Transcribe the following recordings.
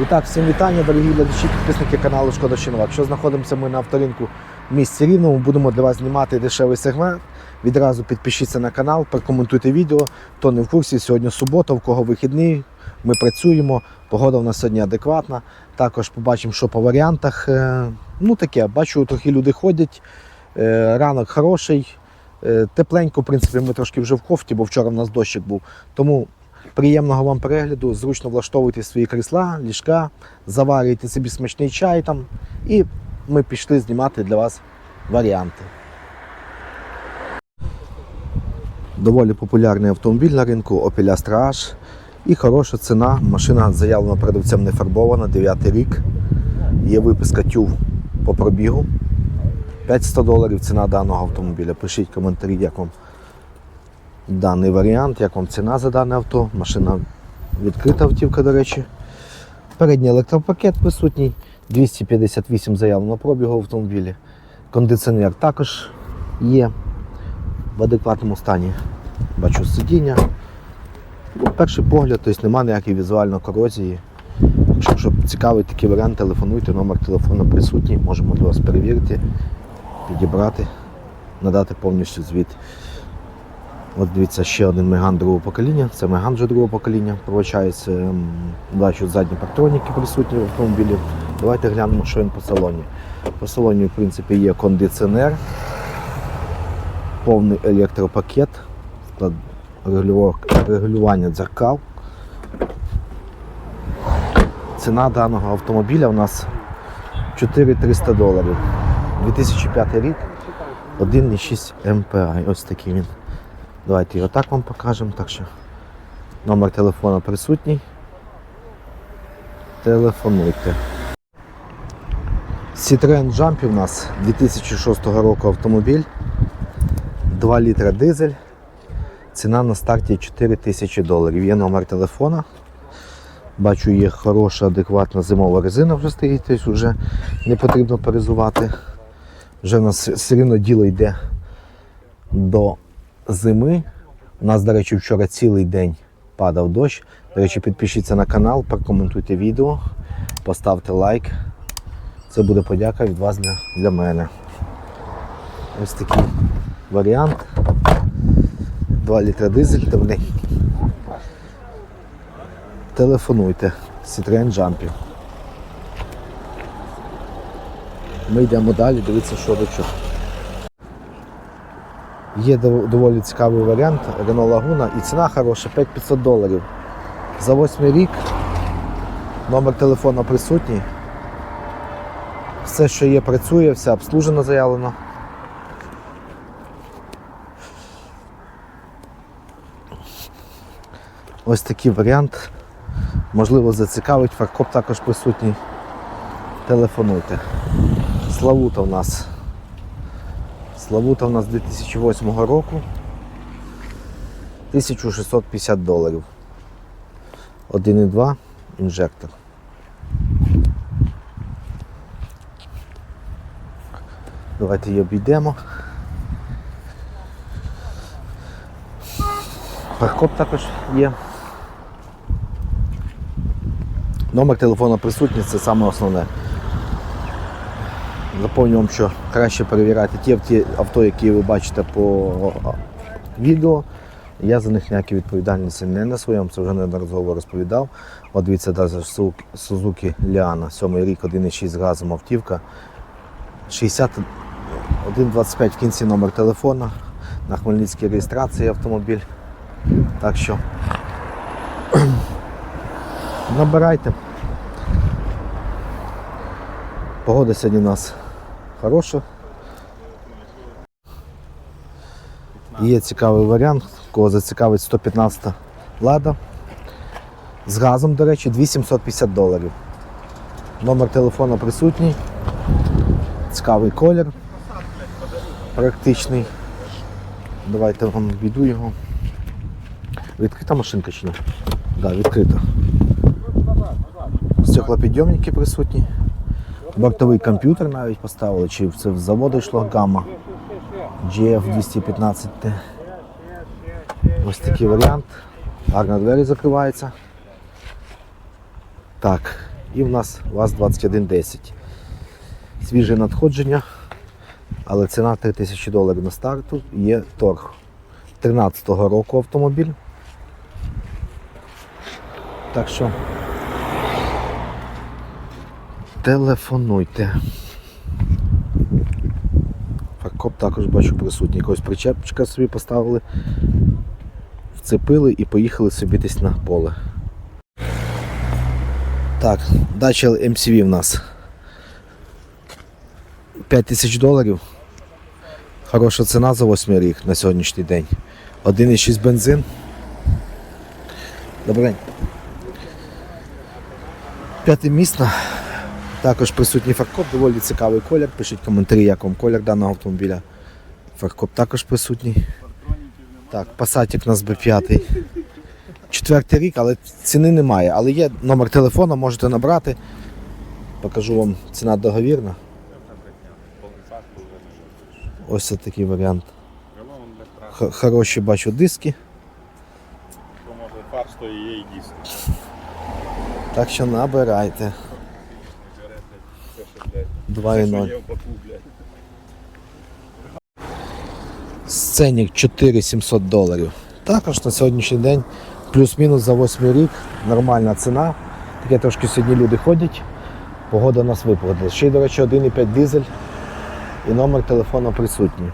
І так, всім вітання, дорогі глядачі, підписники каналу Шкода Шинова. Якщо знаходимося ми на авторинку в місті Рівному, будемо для вас знімати дешевий сегмент. Відразу підпишіться на канал, прокоментуйте відео. Хто не в курсі, сьогодні субота, в кого вихідний. Ми працюємо, погода в нас сьогодні адекватна. Також побачимо, що по варіантах. Е, Ну таке, бачу, трохи люди ходять. Е, Ранок хороший. Е, Тепленько, в принципі, ми трошки вже в кофті, бо вчора в нас дощик був. Тому приємного вам перегляду, зручно влаштовуйте свої крісла, ліжка, заварюйте собі смачний чай там. І ми пішли знімати для вас варіанти. Доволі популярний автомобіль на ринку Opel Astra H. І хороша ціна. Машина заявлена продавцем не фарбована, 9 рік. Є виписка тюв по пробігу. 500 доларів ціна даного автомобіля. Пишіть коментарі, як вам даний варіант, як вам ціна за дане авто. Машина відкрита автівка, до речі. Передній електропакет присутній, 258 заявлено пробігу в автомобілі. Кондиціонер також є в адекватному стані. Бачу сидіння. Перший погляд, тобто немає ніякої візуальної корозії. Якщо щоб цікавий такий варіант, телефонуйте, номер телефону присутній, можемо для вас перевірити, підібрати, надати повністю звіт. От дивіться, ще один Меган другого покоління. Це Меган вже другого покоління. Пробачається, ем, бачу задні партроніки присутні в автомобілі. Давайте глянемо, що він по салоні. По салоні, в принципі, є кондиціонер, повний електропакет, регулювання дзеркал. Ціна даного автомобіля у нас 4300 доларів. 2005 рік, 1,6 MPI. Ось такий він. Давайте його так вам покажемо. Так що номер телефона присутній. Телефонуйте. Citroen Jumpy у нас 2006 року автомобіль. 2 літра дизель. Ціна на старті 4 тисячі доларів. Є номер телефона. Бачу, є хороша, адекватна зимова резина вже стоїть, тобто вже не потрібно перезувати. Вже в нас все рівно діло йде до зими. У нас, до речі, вчора цілий день падав дощ. До речі, підпишіться на канал, прокоментуйте відео, поставте лайк. Це буде подяка від вас для, для мене. Ось такий варіант. 2 літра дизель давненький. Телефонуйте. Citroen Jumpy. Ми йдемо далі, дивіться, що до чого. Є доволі цікавий варіант Renault Laguna і ціна хороша 5500 доларів. За 8 рік номер телефона присутній. Все, що є, працює, все обслужено заявлено. Ось такий варіант. Можливо, зацікавить, фаркоп також присутній. Телефонуйте. Славута в нас. Славута в нас 2008 року. 1650 доларів. 1,2 інжектор. Давайте її обійдемо. Паркоп також є. Номер телефону присутній, це саме основне. Запевню вам, що краще перевіряти ті авто, які ви бачите по відео. Я за них ніякі відповідальності не на своєму, це вже неодноразово розповідав. От дивіться, даже Су- Suzuki Liana, 7 рік, 1,6 газом автівка. 6125 в кінці номер телефона. На Хмельницькій реєстрації автомобіль. Так що набирайте. Погода сьогодні у нас хороша. Є цікавий варіант, кого зацікавить 115 лада. З газом, до речі, 2750 доларів. Номер телефона присутній. Цікавий колір. Практичний. Давайте вам віду його. Відкрита машинка чи ні? Так, да, відкрита. Стеклопідйомники присутні. Бортовий комп'ютер навіть поставили, чи це в заводу йшло гамма. GF215T. Ось такий варіант. Гарно двері закриваються. Так, і в нас ВАЗ-2110. Свіже надходження, але ціна 3000 доларів на старту. Є торг 13-го року автомобіль. Так що телефонуйте. Фаркоп також бачу присутній. Якогось причепчика собі поставили, вцепили і поїхали собі десь на поле. Так, дача MCV в нас 5 тисяч доларів. Хороша ціна за 8 рік на сьогоднішній день. 1,6 бензин. Добрий день. П'ятимісна. Також присутній фаркоп, доволі цікавий колір. Пишіть коментарі, як вам колір даного автомобіля. Фаркоп також присутній. Так, пасатик у нас B5. Четвертий рік, але ціни немає. Але є номер телефону, можете набрати. Покажу вам ціна договірна. Ось це такий варіант. Х- Хороші бачу диски. Може фарш, то і є і дійсно. Так що набирайте. Все, 2,0. Є в баку, блядь. Сценік 4700 доларів. Також на сьогоднішній день плюс-мінус за 8 рік нормальна ціна. Таке трошки сьогодні люди ходять. Погода нас випогодила. Ще й, до речі, 1,5 дизель і номер телефону присутній.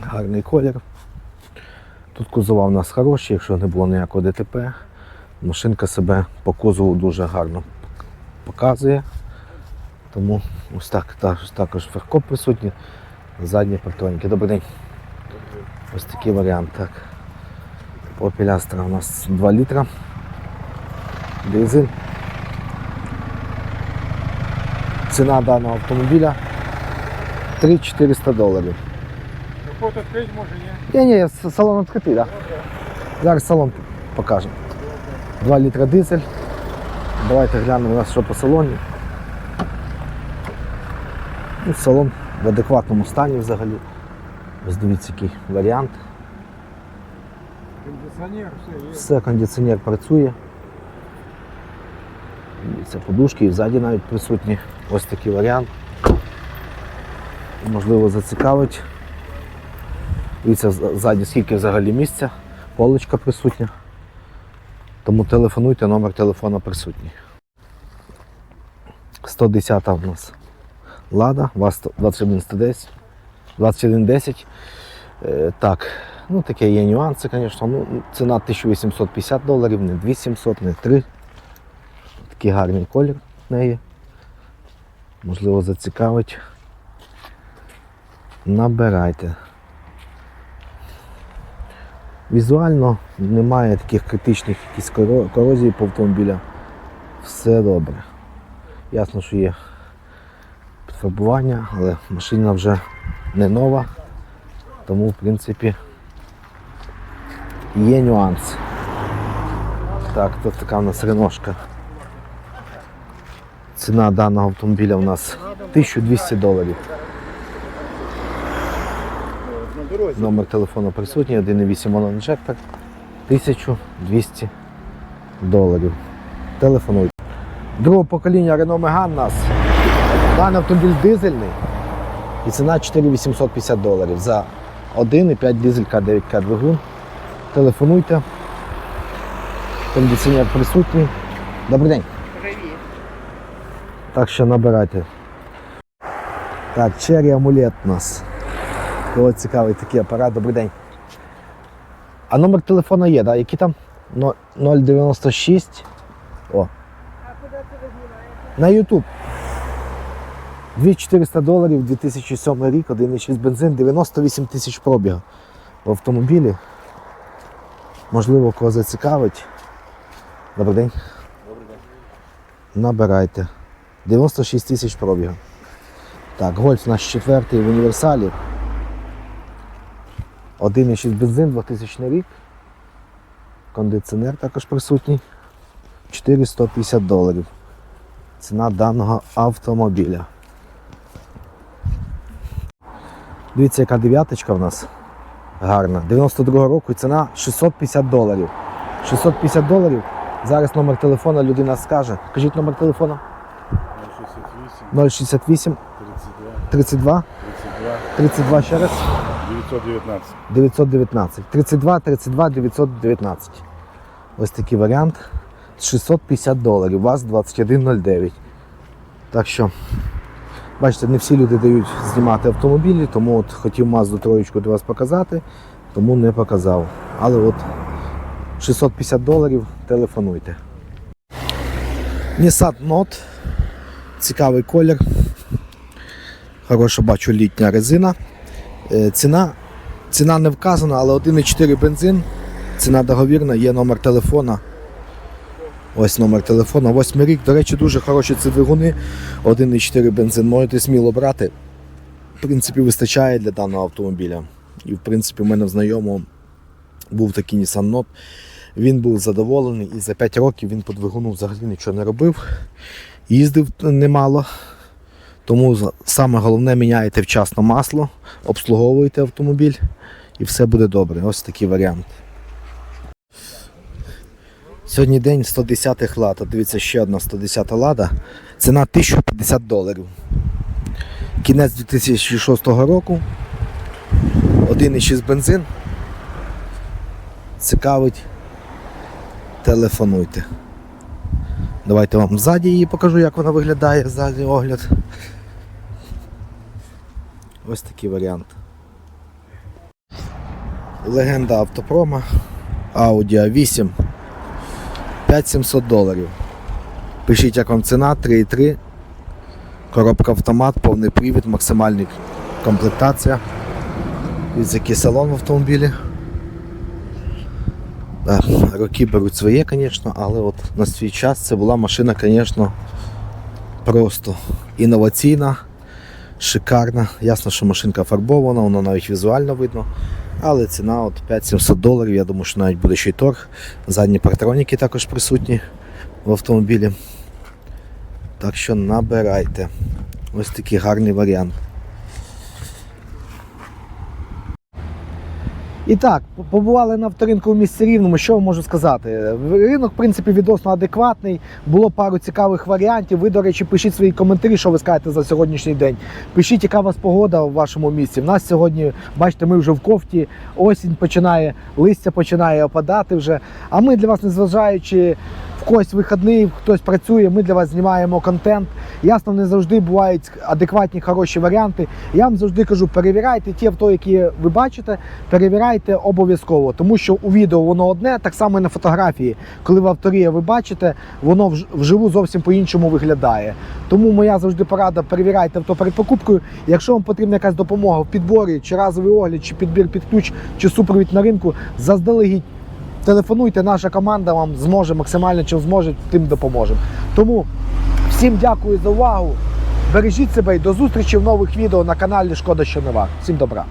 Гарний колір. Тут кузова в нас хороші, якщо не було ніякого ДТП. Машинка себе по кузову дуже гарно показує. Тому ось так також, також фаркоп присутній. Задні партроніки. Добрий день. Ось такий варіант. Так. Opel Astra у нас 2 літра. Дизель. Ціна даного автомобіля 3400 доларів. Відкрити може, ні? Ні, ні, салон відкритий, так. Да. Зараз салон покажемо. 2 літра дизель. Давайте глянемо у нас що по салоні. Ну, салон в адекватному стані взагалі. Ось дивіться, який варіант. Кондиціонер, все є. Все, кондиціонер працює. Дивіться, подушки і ззаді навіть присутні. Ось такий варіант. Можливо, зацікавить. Дивіться, ззаді скільки взагалі місця, поличка присутня. Тому телефонуйте, номер телефона присутній. 110 в нас Лада, ВАЗ 2110. 2110. Е, так, ну таке є нюанси, звісно. Ну, ціна 1850 доларів, не 2700, не 3. Такий гарний колір в неї. Можливо, зацікавить. Набирайте. Візуально немає таких критичних корозій по автомобіля. Все добре. Ясно, що є підфарбування, але машина вже не нова. Тому, в принципі, є нюанс. Так, тут така в нас реношка. Ціна даного автомобіля у нас 1200 доларів. Номер телефону присутній, 1,8 моноінжектор, 1200 доларів. Телефонуйте. Другого покоління Renault Megane у нас. Даний автомобіль дизельний і ціна 4850 доларів за 1,5 дизель К9К двигун. Телефонуйте. Кондиціонер присутній. Добрий день. Так що набирайте. Так, Cherry амулет у нас. Кого цікавий такий апарат, добрий день. А номер телефону є, да? який там? 096. О. На YouTube. 2400 доларів, 2007 рік, 1,6 бензин, 98 тисяч пробігу в автомобілі. Можливо, кого зацікавить. Добрий день. Добрий день. Набирайте. 96 тисяч пробігу. Так, гольф наш четвертий в універсалі. 1,6 бензин, 2000 рік. Кондиціонер також присутній. 450 доларів. Ціна даного автомобіля. Дивіться, яка дев'яточка в нас гарна. 92 року і ціна 650 доларів. 650 доларів Зараз номер телефона людина скаже. Кажіть номер телефона 068, 068 32, 32 32, 32 ще раз 919. 919. 32 32 919. Ось такий варіант. 650 доларів. ВАЗ 2109. Так що, бачите, не всі люди дають знімати автомобілі, тому от хотів Мазду троєчку для вас показати, тому не показав. Але от 650 доларів телефонуйте. Nissan Note. Цікавий колір. Хороша бачу літня резина. Е, Ціна Ціна не вказана, але 1,4 бензин. Ціна договірна, є номер телефона. Ось номер телефона. Восьмий рік. До речі, дуже хороші ці двигуни. 1,4 бензин. Можете сміло брати. В принципі, вистачає для даного автомобіля. І в принципі, у мене в знайомого був такий Nissan Note. Він був задоволений і за 5 років він по двигуну взагалі нічого не робив. Їздив немало. Тому саме головне міняєте вчасно масло, обслуговуєте автомобіль і все буде добре. Ось такий варіант. Сьогодні день 110 лада. Дивіться, ще одна 110 лада. Ціна 1050 доларів. Кінець 2006 року. 1,6 бензин. Цікавить. Телефонуйте. Давайте вам ззаді її покажу, як вона виглядає, ззаді огляд. Ось такий варіант. Легенда автопрома Audi A8 5700 доларів. Пишіть, як вам ціна 3,3. Коробка автомат, повний привід, максимальна комплектація. Який салон в автомобілі. Роки беруть своє, звісно, але от на свій час це була машина, звісно, просто інноваційна, шикарна. Ясно, що машинка фарбована, вона навіть візуально видно. Але ціна от 5700 доларів. Я думаю, що навіть буде ще й торг. Задні партроніки також присутні в автомобілі. Так що набирайте. Ось такий гарний варіант. І так, побували на авторинку в місті Рівному. Що можу сказати? Ринок, в принципі, відносно адекватний. Було пару цікавих варіантів. Ви, до речі, пишіть свої коментарі, що ви скажете за сьогоднішній день. Пишіть, яка у вас погода в вашому місті. В нас сьогодні, бачите, ми вже в кофті, осінь починає, листя починає опадати вже. А ми для вас, незважаючи в когось вихідний, хтось працює, ми для вас знімаємо контент. Ясно, не завжди бувають адекватні, хороші варіанти. Я вам завжди кажу, перевіряйте ті авто, які ви бачите, перевіряйте обов'язково, тому що у відео воно одне, так само і на фотографії. Коли в авторі ви бачите, воно вживу зовсім по-іншому виглядає. Тому моя завжди порада перевіряйте авто перед покупкою. Якщо вам потрібна якась допомога в підборі, чи разовий огляд, чи підбір під ключ, чи супровід на ринку, заздалегідь телефонуйте, наша команда вам зможе максимально чим зможе, тим допоможемо. Тому всім дякую за увагу. Бережіть себе і до зустрічі в нових відео на каналі Шкода що нова. Всім добра.